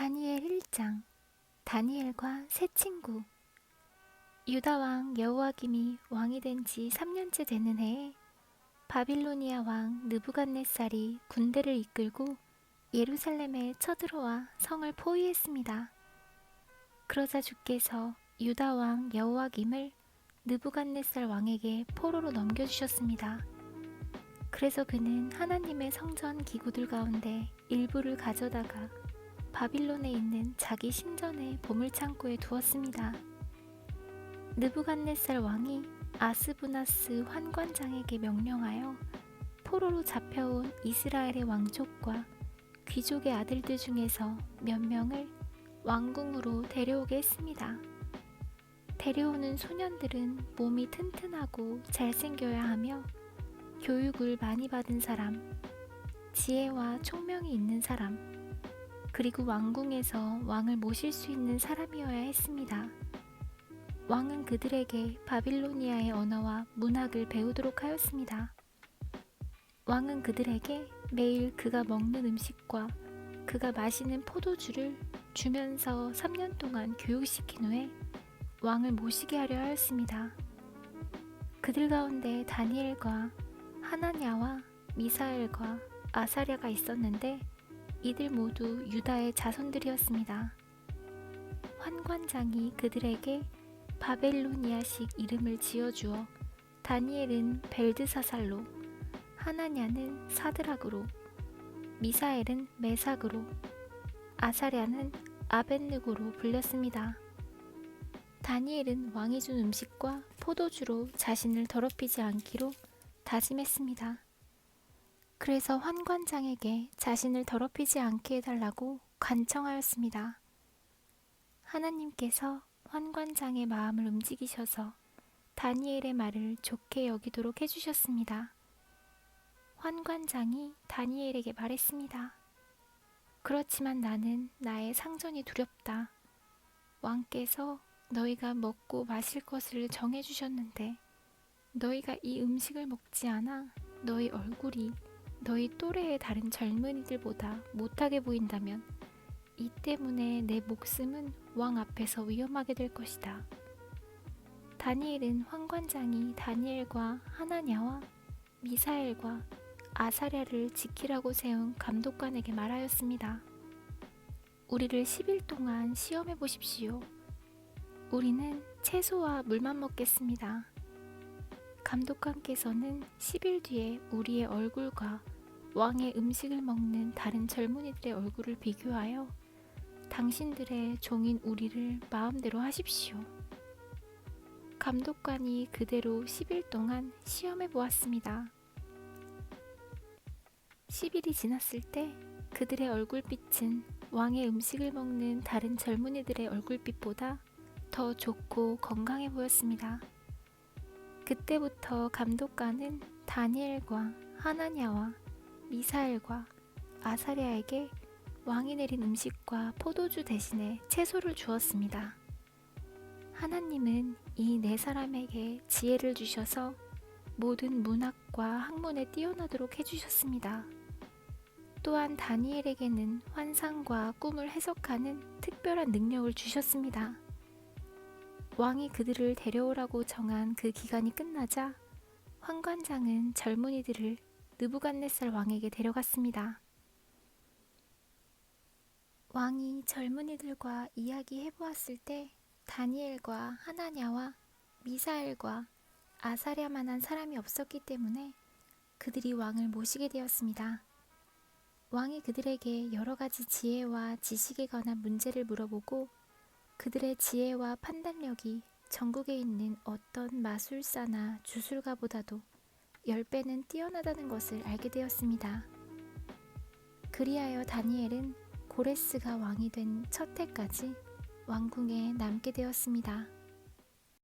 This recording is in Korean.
다니엘 1장 다니엘과 새 친구 유다 왕 여호와김이 왕이 된 지 3년째 되는 해에 바빌로니아 왕 느부갓네살이 군대를 이끌고 예루살렘에 쳐들어와 성을 포위했습니다. 그러자 주께서 유다 왕 여호와김을 느부갓네살 왕에게 포로로 넘겨주셨습니다. 그래서 그는 하나님의 성전 기구들 가운데 일부를 가져다가 바빌론에 있는 자기 신전의 보물창고에 두었습니다. 느부갓네살 왕이 아스부나스 환관장에게 명령하여 포로로 잡혀온 이스라엘의 왕족과 귀족의 아들들 중에서 몇 명을 왕궁으로 데려오게 했습니다. 데려오는 소년들은 몸이 튼튼하고 잘생겨야 하며 교육을 많이 받은 사람, 지혜와 총명이 있는 사람, 그리고 왕궁에서 왕을 모실 수 있는 사람이어야 했습니다. 왕은 그들에게 바빌로니아의 언어와 문학을 배우도록 하였습니다. 왕은 그들에게 매일 그가 먹는 음식과 그가 마시는 포도주를 주면서 3년 동안 교육시킨 후에 왕을 모시게 하려 하였습니다. 그들 가운데 다니엘과 하나냐와 미사엘과 아사랴가 있었는데 이들 모두 유다의 자손들이었습니다. 환관장이 그들에게 바벨로니아식 이름을 지어주어 다니엘은 벨드사살로, 하나냐는 사드락으로, 미사엘은 메삭으로, 아사랴는 아벤느고로 불렸습니다. 다니엘은 왕이 준 음식과 포도주로 자신을 더럽히지 않기로 다짐했습니다. 그래서 환관장에게 자신을 더럽히지 않게 해달라고 간청하였습니다. 하나님께서 환관장의 마음을 움직이셔서 다니엘의 말을 좋게 여기도록 해주셨습니다. 환관장이 다니엘에게 말했습니다. 그렇지만 나는 나의 상전이 두렵다. 왕께서 너희가 먹고 마실 것을 정해주셨는데 너희가 이 음식을 먹지 않아 너희 얼굴이 너희 또래의 다른 젊은이들보다 못하게 보인다면 이 때문에 내 목숨은 왕 앞에서 위험하게 될 것이다. 다니엘은 환관장이 다니엘과 하나냐와 미사엘과 아사랴를 지키라고 세운 감독관에게 말하였습니다. 우리를 10일 동안 시험해 보십시오. 우리는 채소와 물만 먹겠습니다. 감독관께서는 10일 뒤에 우리의 얼굴과 왕의 음식을 먹는 다른 젊은이들의 얼굴을 비교하여 당신들의 종인 우리를 마음대로 하십시오. 감독관이 그대로 10일 동안 시험해 보았습니다. 10일이 지났을 때 그들의 얼굴빛은 왕의 음식을 먹는 다른 젊은이들의 얼굴빛보다 더 좋고 건강해 보였습니다. 그때부터 감독관은 다니엘과 하나냐와 미사엘과 아사랴에게 왕이 내린 음식과 포도주 대신에 채소를 주었습니다. 하나님은 이 네 사람에게 지혜를 주셔서 모든 문학과 학문에 뛰어나도록 해주셨습니다. 또한 다니엘에게는 환상과 꿈을 해석하는 특별한 능력을 주셨습니다. 왕이 그들을 데려오라고 정한 그 기간이 끝나자 환관장은 젊은이들을 느부갓네살 왕에게 데려갔습니다. 왕이 젊은이들과 이야기해 보았을 때 다니엘과 하나냐와 미사엘과 아사랴만한 사람이 없었기 때문에 그들이 왕을 모시게 되었습니다. 왕이 그들에게 여러 가지 지혜와 지식에 관한 문제를 물어보고 그들의 지혜와 판단력이 전국에 있는 어떤 마술사나 주술가보다도 10배는 뛰어나다는 것을 알게 되었습니다. 그리하여 다니엘은 고레스가 왕이 된 첫 해까지 왕궁에 남게 되었습니다.